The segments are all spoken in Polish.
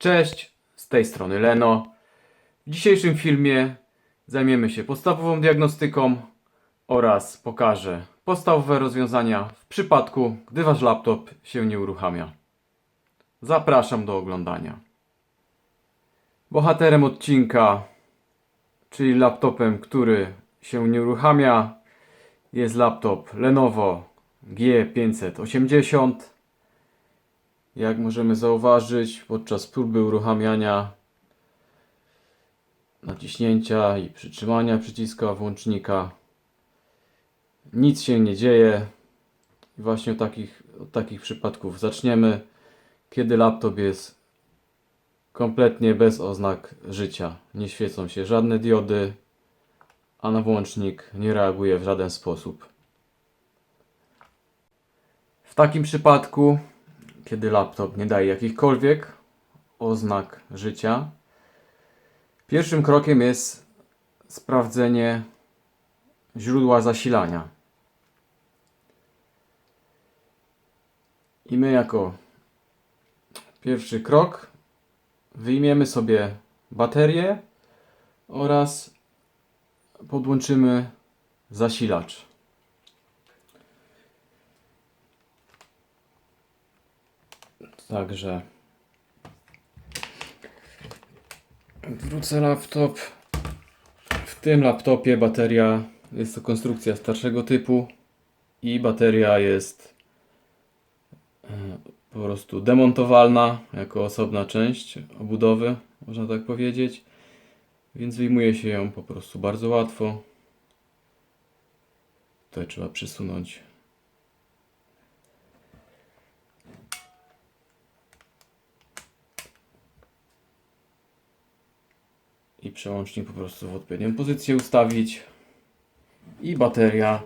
Cześć, z tej strony Leno. W dzisiejszym filmie zajmiemy się podstawową diagnostyką oraz pokażę podstawowe rozwiązania w przypadku, gdy Wasz laptop się nie uruchamia. Zapraszam do oglądania. Bohaterem odcinka, czyli laptopem, który się nie uruchamia, jest laptop Lenovo G580. Jak możemy zauważyć, podczas próby uruchamiania naciśnięcia i przytrzymania przyciska włącznika nic się nie dzieje. I właśnie od takich, od takich przypadków zaczniemy, kiedy laptop jest kompletnie bez oznak życia. Nie świecą się żadne diody, a na włącznik nie reaguje w żaden sposób. W takim przypadku kiedy laptop nie daje jakichkolwiek oznak życia, pierwszym krokiem jest sprawdzenie źródła zasilania. I my jako pierwszy krok wyjmiemy sobie baterię oraz podłączymy zasilacz. Także wrócę laptop. W tym laptopie bateria jest to konstrukcja starszego typu i bateria jest e, po prostu demontowalna jako osobna część obudowy, można tak powiedzieć. Więc wyjmuje się ją po prostu bardzo łatwo. Tutaj trzeba przysunąć i przełącznik po prostu w odpowiednią pozycję ustawić i bateria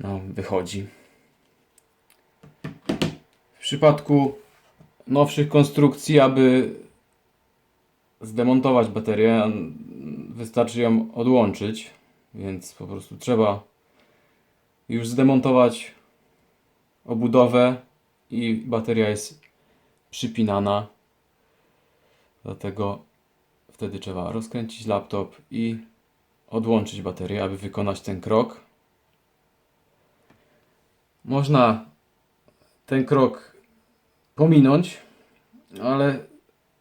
no, wychodzi. W przypadku nowszych konstrukcji, aby zdemontować baterię, wystarczy ją odłączyć, więc po prostu trzeba już zdemontować obudowę i bateria jest przypinana. Dlatego wtedy trzeba rozkręcić laptop i odłączyć baterię, aby wykonać ten krok. Można ten krok pominąć, ale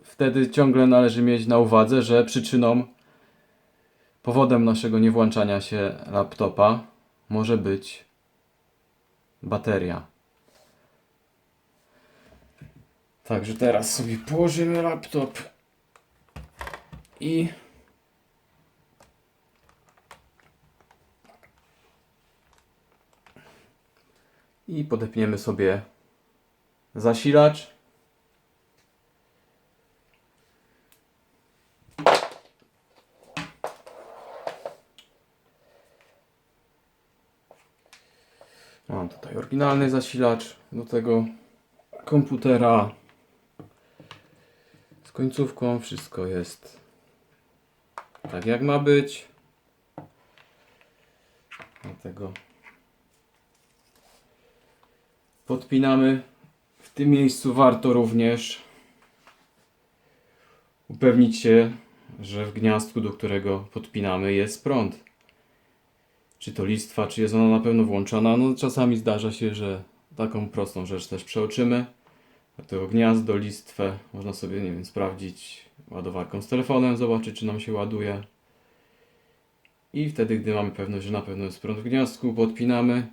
wtedy ciągle należy mieć na uwadze, że przyczyną, powodem naszego niewłączania się laptopa może być bateria. Także teraz sobie położymy laptop i i podepniemy sobie zasilacz. Mam tutaj oryginalny zasilacz do tego komputera z końcówką. Wszystko jest tak jak ma być. Dlatego podpinamy. W tym miejscu warto również upewnić się, że w gniazdku, do którego podpinamy, jest prąd. Czy to listwa, czy jest ona na pewno włączona. No czasami zdarza się, że taką prostą rzecz też przeoczymy. Dlatego gniazdo, listwę można sobie, nie wiem, sprawdzić ładowarką z telefonem, zobaczyć czy nam się ładuje. I wtedy, gdy mamy pewność, że na pewno jest prąd w gniazdku, podpinamy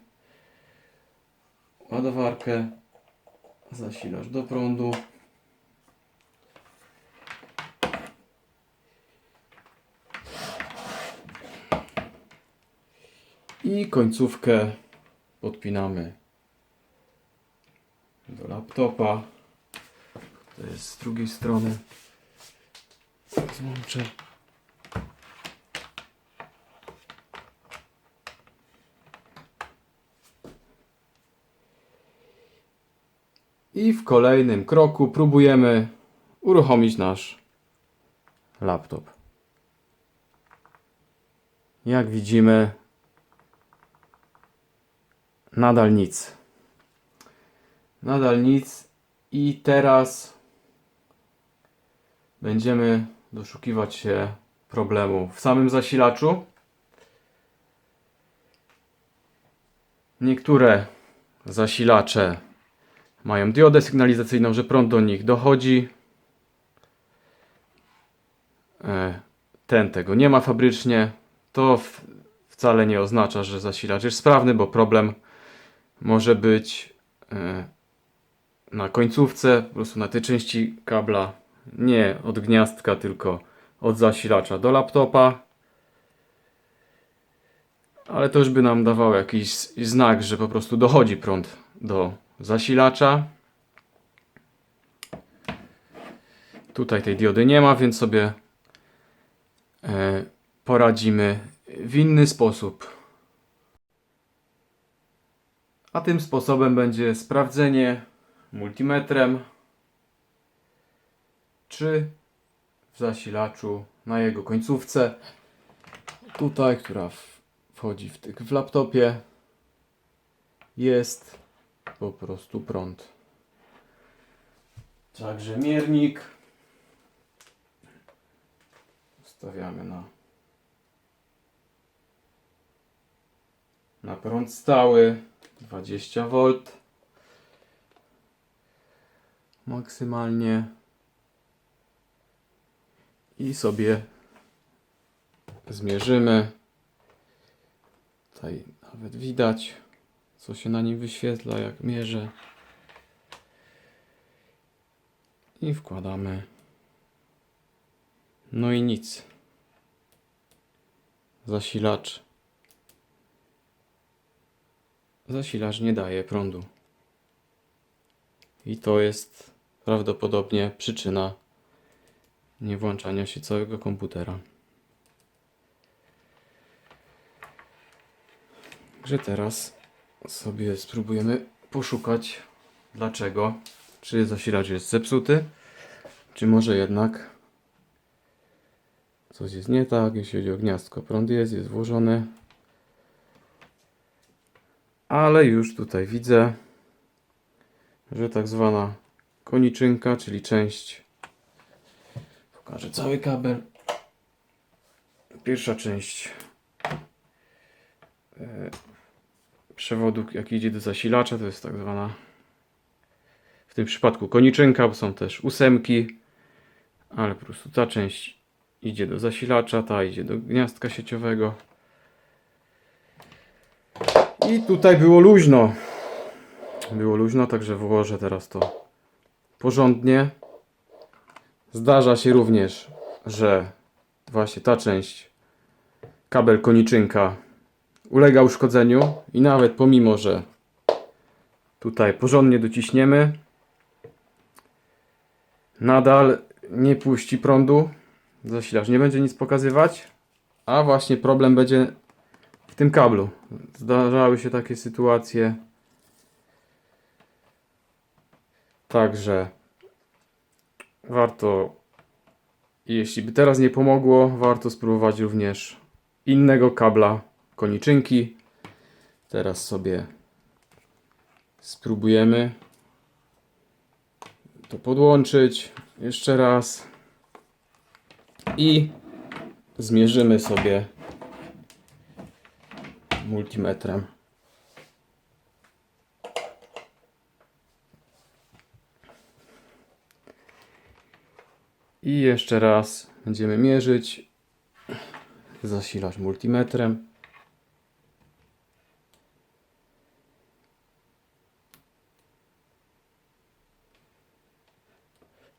ładowarkę, zasilacz do prądu. I końcówkę podpinamy do laptopa. To jest z drugiej strony. Złączę. I w kolejnym kroku próbujemy uruchomić nasz laptop. Jak widzimy, nadal nic. Nadal nic I teraz będziemy doszukiwać się problemu w samym zasilaczu. Niektóre zasilacze mają diodę sygnalizacyjną, że prąd do nich dochodzi. E, Ten tego nie ma fabrycznie. To wcale nie oznacza, że zasilacz jest sprawny, bo problem może być e, na końcówce, po prostu na tej części kabla, nie od gniazdka, tylko od zasilacza do laptopa. Ale to już by nam dawało jakiś znak, że po prostu dochodzi prąd do zasilacza. Tutaj tej diody nie ma, więc sobie e, poradzimy w inny sposób. A tym sposobem będzie sprawdzenie multimetrem, czy w zasilaczu na jego końcówce, tutaj, która wchodzi w, w laptopie, jest po prostu prąd. Także miernik ustawiamy na na prąd stały 20 V maksymalnie i sobie zmierzymy. Tutaj nawet widać co się na nim wyświetla jak mierzę. I wkładamy. No i nic. Zasilacz. Zasilacz nie daje prądu. I to jest prawdopodobnie przyczyna niewłączania się całego komputera. Że teraz sobie spróbujemy poszukać dlaczego. Czy zasilacz jest zepsuty, czy może jednak coś jest nie tak, jeśli chodzi o gniazdko. Prąd jest, jest włożony. Ale już tutaj widzę, że tak zwana koniczynka, czyli część. Pokażę cały kabel. Pierwsza część e, przewodu, jaki idzie do zasilacza, to jest tak zwana w tym przypadku koniczynka, bo są też ósemki, ale po prostu ta część idzie do zasilacza, ta idzie do gniazdka sieciowego. I tutaj było luźno. Było luźno, także włożę teraz to porządnie. Zdarza się również, że właśnie ta część, kabel koniczynka, ulega uszkodzeniu i nawet pomimo, że tutaj porządnie dociśniemy, nadal nie puści prądu, zasilacz nie będzie nic pokazywać, a właśnie problem będzie w tym kablu. Zdarzały się takie sytuacje. Także warto, jeśli by teraz nie pomogło, warto spróbować również innego kabla koniczynki. Teraz sobie spróbujemy to podłączyć jeszcze raz i zmierzymy sobie multimetrem. I jeszcze raz będziemy mierzyć zasilacz multimetrem.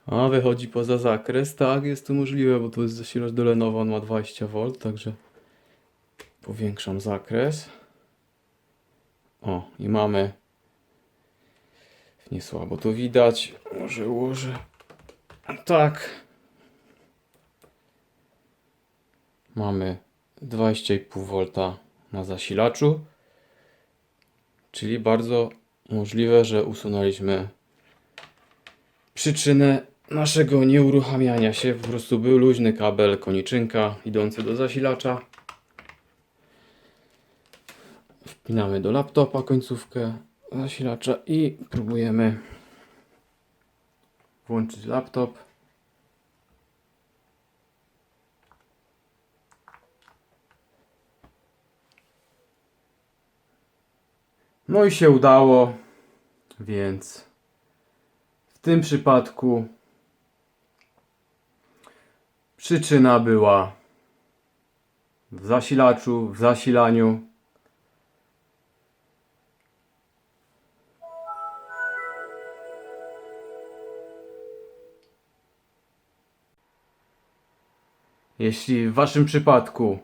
A wychodzi poza zakres, tak, jest to możliwe, bo to jest zasilacz do Lenovo, on ma 20V, także powiększam zakres. O, i mamy nie słabo to widać. Może ułożę tak. Mamy 20,5 V na zasilaczu. Czyli bardzo możliwe, że usunęliśmy przyczynę naszego nieuruchamiania się. Po prostu był luźny kabel koniczynka idący do zasilacza. Wpinamy do laptopa końcówkę zasilacza i próbujemy włączyć laptop. No i się udało, więc w tym przypadku przyczyna była w zasilaczu, w zasilaniu. Jeśli w waszym przypadku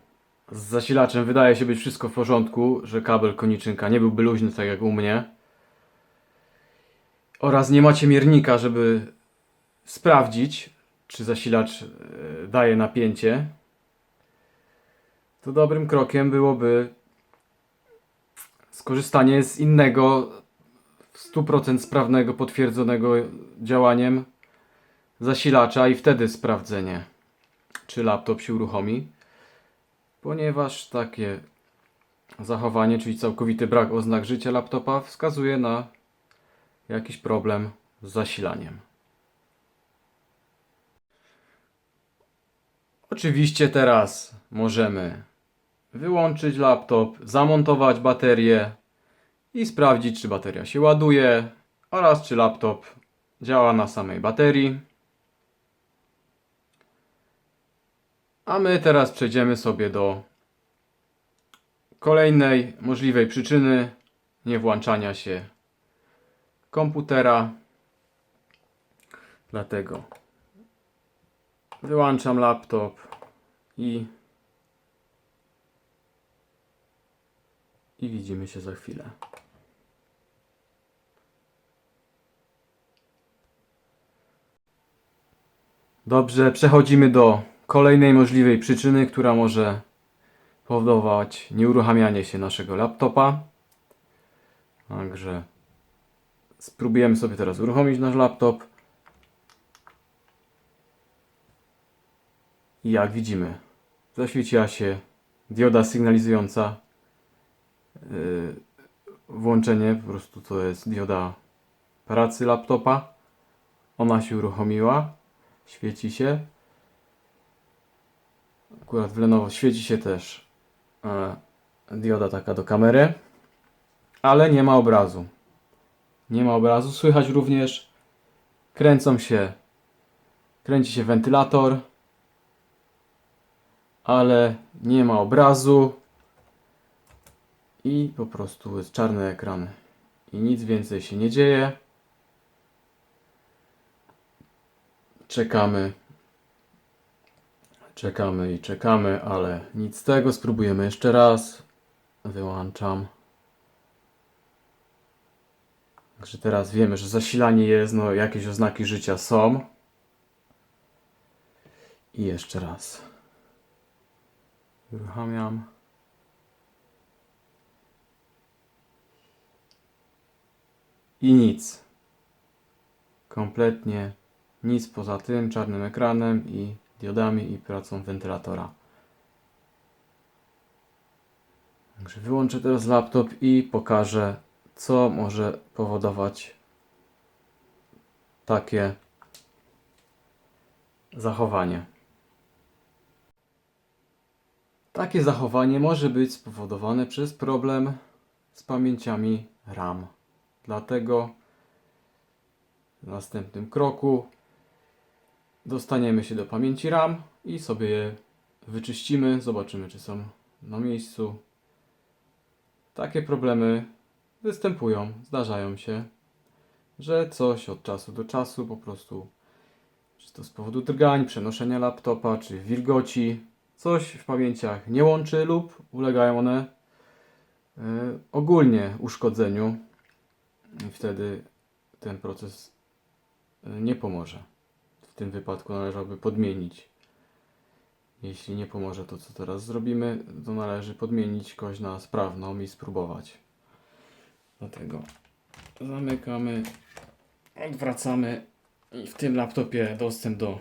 z zasilaczem wydaje się być wszystko w porządku, że kabel koniczynka nie byłby luźny tak jak u mnie. Oraz nie macie miernika, żeby sprawdzić, czy zasilacz e, daje napięcie, to dobrym krokiem byłoby skorzystanie z innego w 100% sprawnego, potwierdzonego działaniem zasilacza i wtedy sprawdzenie, czy laptop się uruchomi, ponieważ takie zachowanie, czyli całkowity brak oznak życia laptopa, wskazuje na jakiś problem z zasilaniem. Oczywiście teraz możemy wyłączyć laptop, zamontować baterię i sprawdzić, czy bateria się ładuje oraz czy laptop działa na samej baterii. A my teraz przejdziemy sobie do kolejnej możliwej przyczyny niewłączania się komputera. Dlatego wyłączam laptop i i widzimy się za chwilę. Dobrze, przechodzimy do kolejnej możliwej przyczyny, która może powodować nieuruchamianie się naszego laptopa. Także spróbujemy sobie teraz uruchomić nasz laptop. I jak widzimy, zaświeciła się dioda sygnalizująca yy, włączenie. Po prostu to jest dioda pracy laptopa. Ona się uruchomiła, świeci się. Akurat w Lenovo świeci się też e, dioda taka do kamery, ale nie ma obrazu. Nie ma obrazu. Słychać również kręcą się, kręci się wentylator ale nie ma obrazu i po prostu jest czarny ekran i nic więcej się nie dzieje. Czekamy, czekamy i czekamy, ale nic z tego. Spróbujemy jeszcze raz. Wyłączam. Także teraz wiemy, że zasilanie jest, no jakieś oznaki życia są. I jeszcze raz. Uruchamiam. I nic. Kompletnie nic poza tym czarnym ekranem i diodami i pracą wentylatora. Także wyłączę teraz laptop i pokażę, co może powodować takie zachowanie. Takie zachowanie może być spowodowane przez problem z pamięciami RAM. Dlatego w następnym kroku dostaniemy się do pamięci RAM i sobie je wyczyścimy, zobaczymy czy są na miejscu. Takie problemy występują, zdarzają się, że coś od czasu do czasu po prostu, czy to z powodu drgań, przenoszenia laptopa, czy wilgoci, coś w pamięciach nie łączy lub ulegają one y, ogólnie uszkodzeniu i wtedy ten proces y, nie pomoże. Tym wypadku należałoby podmienić. Jeśli nie pomoże to, co teraz zrobimy, to należy podmienić kość na sprawną i spróbować. Dlatego zamykamy, odwracamy i w tym laptopie dostęp do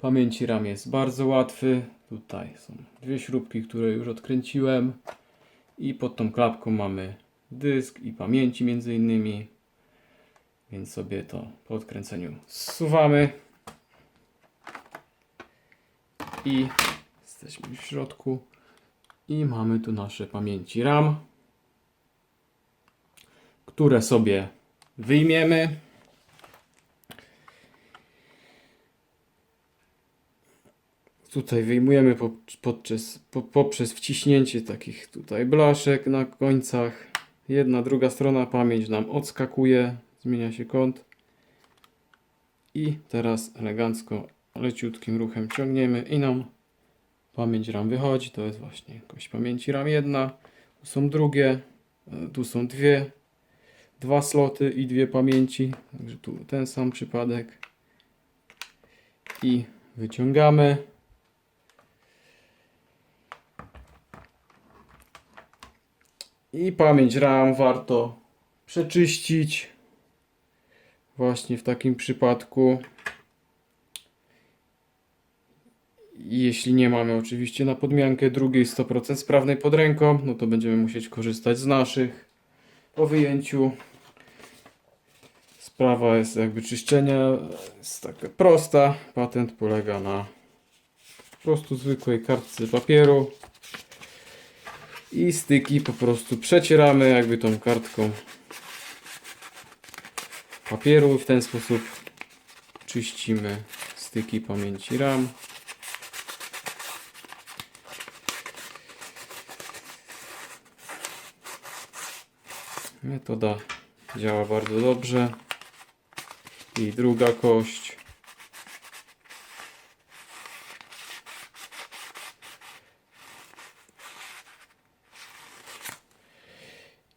pamięci RAM jest bardzo łatwy. Tutaj są dwie śrubki, które już odkręciłem i pod tą klapką mamy dysk i pamięci między innymi. Więc sobie to po odkręceniu zsuwamy. I jesteśmy w środku. I mamy tu nasze pamięci RAM, które sobie wyjmiemy. Tutaj wyjmujemy po- podczas, po, poprzez wciśnięcie takich tutaj blaszek na końcach. Jedna, druga strona, pamięć nam odskakuje, zmienia się kąt. I teraz elegancko, leciutkim ruchem ciągniemy i nam pamięć RAM wychodzi. To jest właśnie kość pamięci RAM jedna. Tu są drugie, e, tu są dwie, dwa sloty i dwie pamięci. Także tu ten sam przypadek. I wyciągamy. I pamięć RAM warto przeczyścić. Właśnie w takim przypadku. Jeśli nie mamy oczywiście na podmiankę drugiej 100% sprawnej pod ręką, no to będziemy musieć korzystać z naszych po wyjęciu. Sprawa jest jakby czyszczenia jest taka prosta. Patent polega na po prostu zwykłej kartce papieru i styki po prostu przecieramy jakby tą kartką papieru. W ten sposób czyścimy styki pamięci RAM. Metoda działa bardzo dobrze. I druga kość.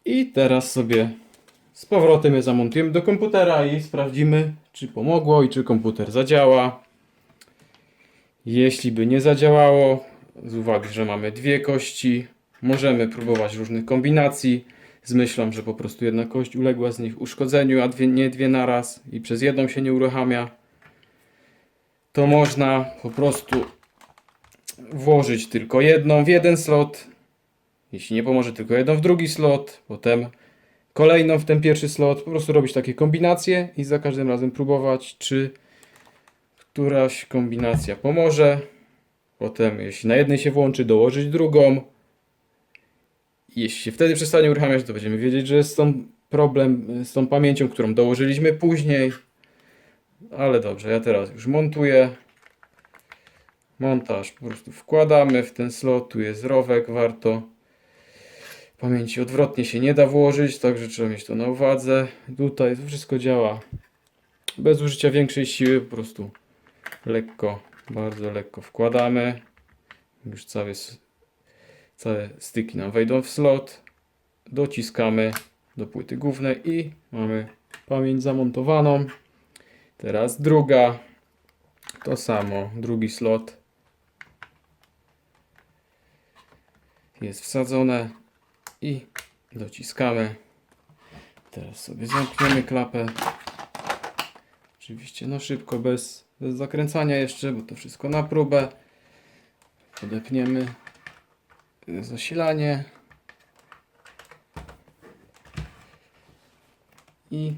I teraz sobie z powrotem je zamontujemy do komputera i sprawdzimy, czy pomogło i czy komputer zadziała. Jeśli by nie zadziałało, z uwagi, że mamy dwie kości, możemy próbować różnych kombinacji z myślą, że po prostu jedna kość uległa z nich uszkodzeniu, a dwie, nie dwie naraz i przez jedną się nie uruchamia. To można po prostu włożyć tylko jedną w jeden slot, jeśli nie pomoże, tylko jedną w drugi slot, potem kolejną w ten pierwszy slot. Po prostu robić takie kombinacje i za każdym razem próbować, czy któraś kombinacja pomoże. Potem, jeśli na jednej się włączy, dołożyć drugą. Jeśli się wtedy przestanie uruchamiać, to będziemy wiedzieć, że jest tą problem z tą pamięcią, którą dołożyliśmy później. Ale dobrze, ja teraz już montuję. Montaż po prostu wkładamy w ten slot, tu jest rowek, warto. Pamięci odwrotnie się nie da włożyć, także trzeba mieć to na uwadze. Tutaj to wszystko działa bez użycia większej siły, po prostu lekko, bardzo lekko wkładamy. Już całe, s- całe styki nam wejdą w slot. Dociskamy do płyty głównej i mamy pamięć zamontowaną. Teraz druga, to samo, drugi slot jest wsadzone i dociskamy. Teraz sobie zamkniemy klapę. Oczywiście no szybko, bez, bez zakręcania jeszcze, bo to wszystko na próbę. Podepniemy zasilanie. I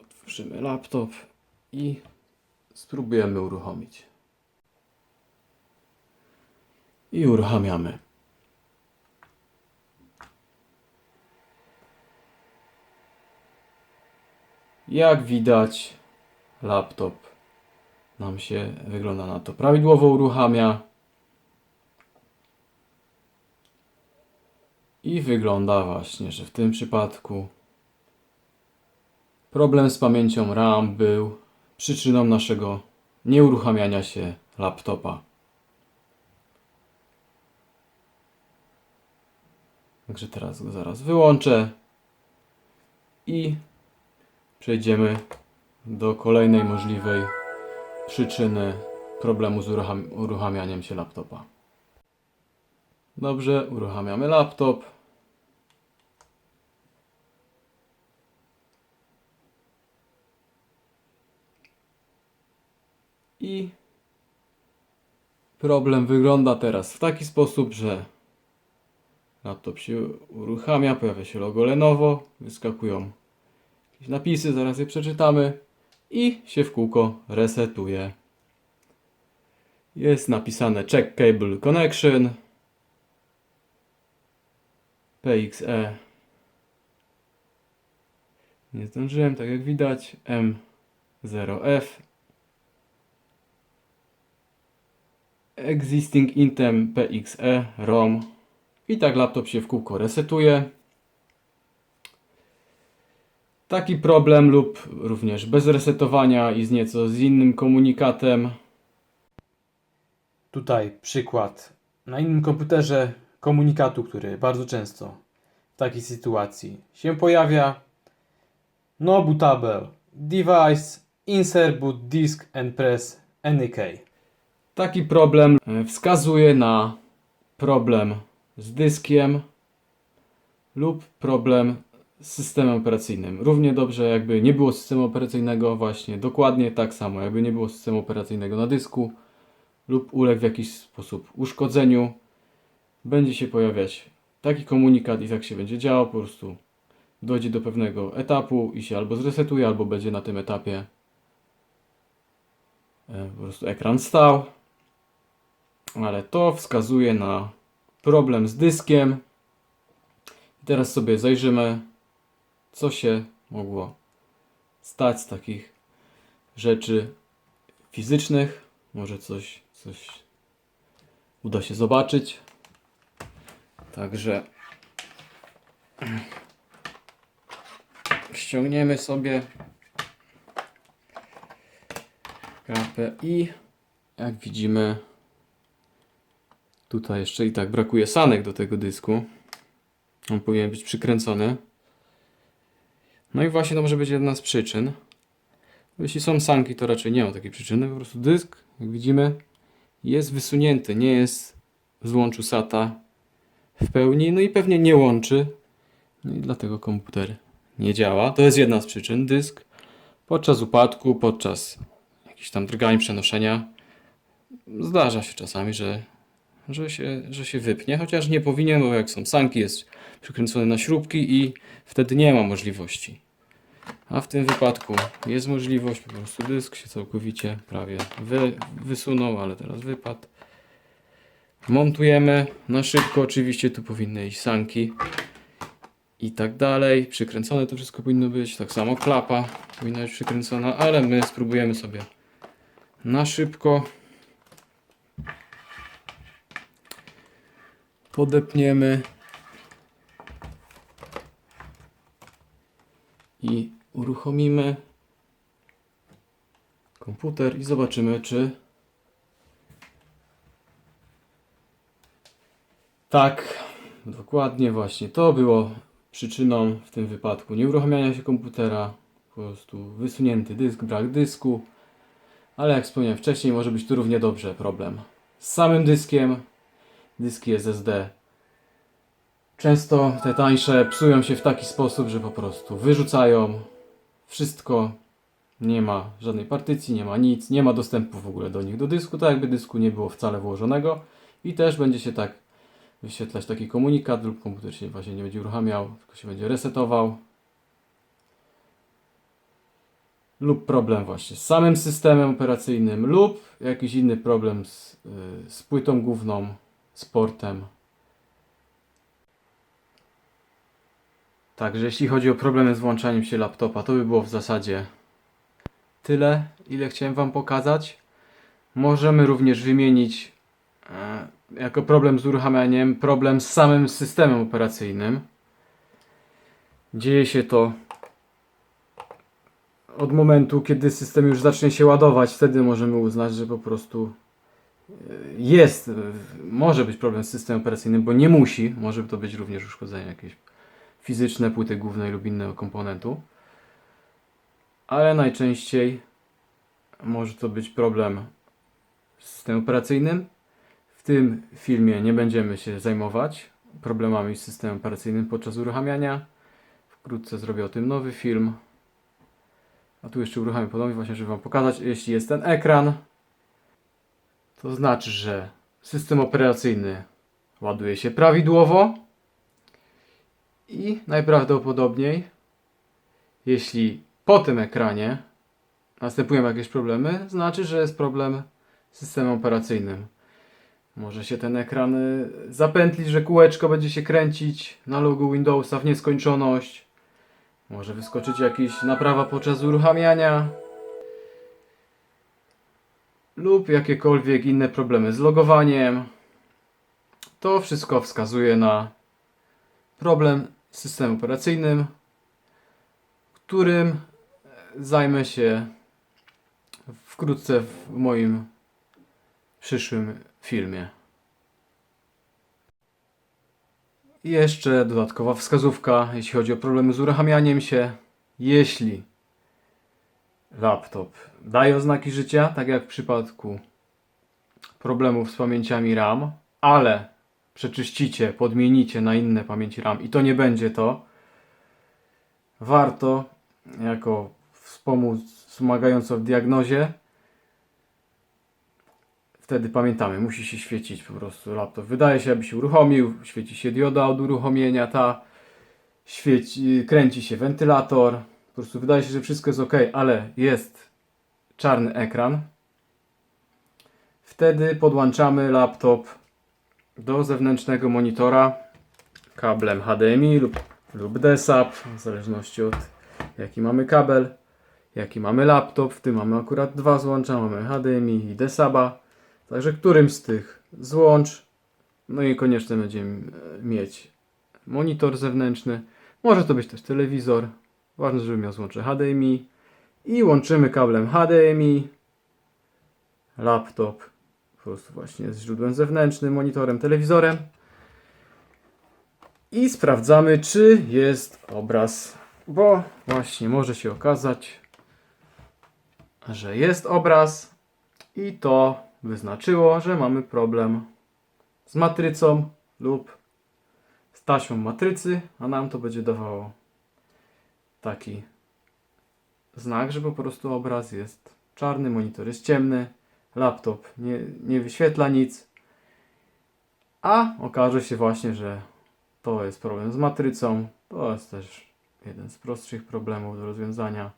otworzymy laptop i spróbujemy uruchomić. I uruchamiamy. Jak widać, laptop nam się wygląda na to prawidłowo uruchamia. I wygląda właśnie, że w tym przypadku problem z pamięcią RAM był przyczyną naszego nieuruchamiania się laptopa. Także teraz go zaraz wyłączę i przejdziemy do kolejnej możliwej przyczyny problemu z urucham- uruchamianiem się laptopa. Dobrze, uruchamiamy laptop. I problem wygląda teraz w taki sposób, że laptop się uruchamia, pojawia się logo Lenovo, wyskakują jakieś napisy, zaraz je przeczytamy i się w kółko resetuje. Jest napisane check cable connection PXE nie zdążyłem, tak jak widać M0F Existing Intem PXE ROM i tak laptop się w kółko resetuje. Taki problem lub również bez resetowania i z nieco z innym komunikatem. Tutaj przykład na innym komputerze komunikatu, który bardzo często w takiej sytuacji się pojawia. No bootable device, insert boot disk and press any key. Taki problem e, wskazuje na problem z dyskiem lub problem z systemem operacyjnym. Równie dobrze jakby nie było systemu operacyjnego, właśnie dokładnie tak samo, jakby nie było systemu operacyjnego na dysku lub uległ w jakiś sposób uszkodzeniu, będzie się pojawiać taki komunikat i tak się będzie działo, po prostu dojdzie do pewnego etapu i się albo zresetuje, albo będzie na tym etapie e, po prostu ekran stał. Ale to wskazuje na problem z dyskiem. Teraz sobie zajrzymy, co się mogło stać z takich rzeczy fizycznych. Może coś, coś uda się zobaczyć. Także ściągniemy sobie KPI. Jak widzimy, tutaj jeszcze i tak brakuje sanek do tego dysku. On powinien być przykręcony. No i właśnie to może być jedna z przyczyn. Jeśli są sanki, to raczej nie ma takiej przyczyny. Po prostu dysk, jak widzimy, jest wysunięty, nie jest z łączu SATA w pełni, no i pewnie nie łączy. No i dlatego komputer nie działa. To jest jedna z przyczyn. Dysk podczas upadku, podczas jakichś tam drgań, przenoszenia zdarza się czasami, że, że, się, że się wypnie, chociaż nie powinien, bo jak są sanki, jest przykręcony na śrubki i wtedy nie ma możliwości. A w tym wypadku jest możliwość, po prostu dysk się całkowicie prawie wy, wysunął, ale teraz wypadł. Montujemy na szybko, oczywiście tu powinny iść sanki i tak dalej. Przykręcone to wszystko powinno być, tak samo klapa powinna być przykręcona, ale my spróbujemy sobie na szybko. Podepniemy i uruchomimy komputer i zobaczymy, czy tak, dokładnie właśnie. To było przyczyną w tym wypadku nieuruchamiania się komputera, po prostu wysunięty dysk, brak dysku, ale jak wspomniałem wcześniej, może być tu równie dobrze problem z samym dyskiem, dyski SSD Często te tańsze psują się w taki sposób, że po prostu wyrzucają wszystko. Nie ma żadnej partycji, nie ma nic, nie ma dostępu w ogóle do nich do dysku, tak jakby dysku nie było wcale włożonego. I też będzie się tak wyświetlać taki komunikat lub komputer się właśnie nie będzie uruchamiał, tylko się będzie resetował. Lub problem właśnie z samym systemem operacyjnym lub jakiś inny problem z, yy, z płytą główną, z portem. Także jeśli chodzi o problemy z włączaniem się laptopa, to by było w zasadzie tyle, ile chciałem Wam pokazać. Możemy również wymienić e, jako problem z uruchamianiem problem z samym systemem operacyjnym. Dzieje się to od momentu, kiedy system już zacznie się ładować, wtedy możemy uznać, że po prostu e, jest, e, może być problem z systemem operacyjnym, bo nie musi, może to być również uszkodzenie jakieś fizyczne płyty głównej lub innego komponentu. Ale najczęściej może to być problem z systemem operacyjnym. Tym filmie nie będziemy się zajmować problemami z systemem operacyjnym podczas uruchamiania. Wkrótce zrobię o tym nowy film. A tu jeszcze uruchamiam ponownie właśnie, żeby Wam pokazać. Jeśli jest ten ekran, to znaczy, że system operacyjny ładuje się prawidłowo i najprawdopodobniej Jeśli po tym ekranie następują jakieś problemy, znaczy, że jest problem z systemem operacyjnym. Może się ten ekran y, zapętlić, że kółeczko będzie się kręcić na logu Windowsa w nieskończoność. Może wyskoczyć jakaś naprawa podczas uruchamiania. Lub jakiekolwiek inne problemy z logowaniem. To wszystko wskazuje na problem z systemem operacyjnym, którym zajmę się wkrótce w moim przyszłym filmie. Jeszcze dodatkowa wskazówka, jeśli chodzi o problemy z uruchamianiem się. Jeśli laptop daje oznaki życia, tak jak w przypadku problemów z pamięciami RAM, ale przeczyścicie, podmienicie na inne pamięci RAM i to nie będzie to, warto jako wspomóc wspomagająco w diagnozie wtedy pamiętamy, musi się świecić po prostu laptop. Wydaje się, aby się uruchomił, świeci się dioda od uruchomienia, ta świeci, kręci się wentylator. Po prostu wydaje się, że wszystko jest ok, ale jest czarny ekran. Wtedy podłączamy laptop do zewnętrznego monitora kablem HDMI lub, lub DSAP, w zależności od jaki mamy kabel, jaki mamy laptop. W tym mamy akurat dwa złącza, mamy HDMI i DSABa. Także którym z tych złącz, no i koniecznie będziemy e, mieć monitor zewnętrzny. Może to być też telewizor. Ważne, żeby miał złącze HDMI. I łączymy kablem HDMI laptop po prostu właśnie z źródłem zewnętrznym, monitorem, telewizorem. I sprawdzamy, czy jest obraz, bo właśnie może się okazać, że jest obraz i to wyznaczyło, że mamy problem z matrycą lub z tasią matrycy, a nam to będzie dawało taki znak, że po prostu obraz jest czarny, monitor jest ciemny, laptop nie, nie wyświetla nic, a okaże się właśnie, że to jest problem z matrycą. To jest też jeden z prostszych problemów do rozwiązania.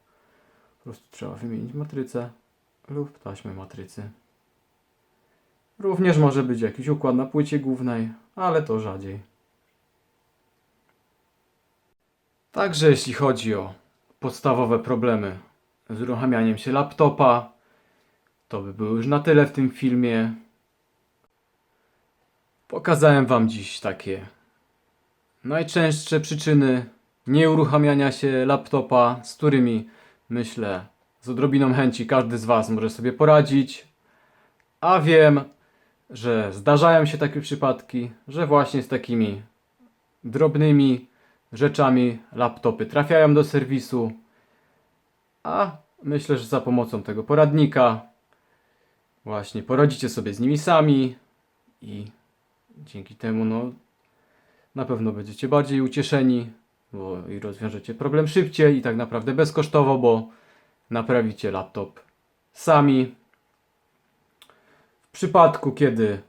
Po prostu trzeba wymienić matrycę lub taśmę matrycy. Również może być jakiś układ na płycie głównej, ale to rzadziej. Także jeśli chodzi o podstawowe problemy z uruchamianiem się laptopa, to by było już na tyle w tym filmie. Pokazałem Wam dziś takie najczęstsze przyczyny nieuruchamiania się laptopa, z którymi myślę z odrobiną chęci każdy z Was może sobie poradzić. A wiem, że zdarzają się takie przypadki, że właśnie z takimi drobnymi rzeczami laptopy trafiają do serwisu. A myślę, że za pomocą tego poradnika właśnie poradzicie sobie z nimi sami i dzięki temu no na pewno będziecie bardziej ucieszeni, bo i rozwiążecie problem szybciej i tak naprawdę bezkosztowo, bo naprawicie laptop sami. Przypadku, kiedy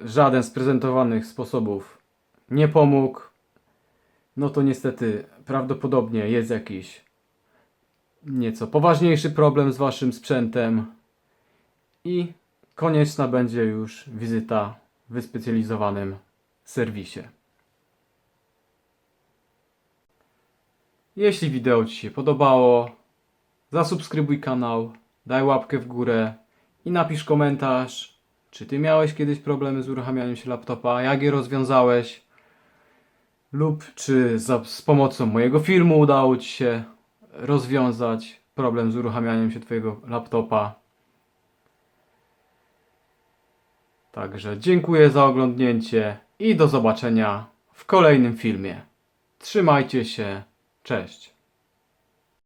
żaden z prezentowanych sposobów nie pomógł, no to niestety prawdopodobnie jest jakiś nieco poważniejszy problem z waszym sprzętem i konieczna będzie już wizyta w wyspecjalizowanym serwisie. Jeśli wideo Ci się podobało, zasubskrybuj kanał, daj łapkę w górę i napisz komentarz, czy Ty miałeś kiedyś problemy z uruchamianiem się laptopa, jak je rozwiązałeś, lub czy za, z pomocą mojego filmu udało Ci się rozwiązać problem z uruchamianiem się Twojego laptopa. Także dziękuję za oglądnięcie i do zobaczenia w kolejnym filmie. Trzymajcie się, cześć.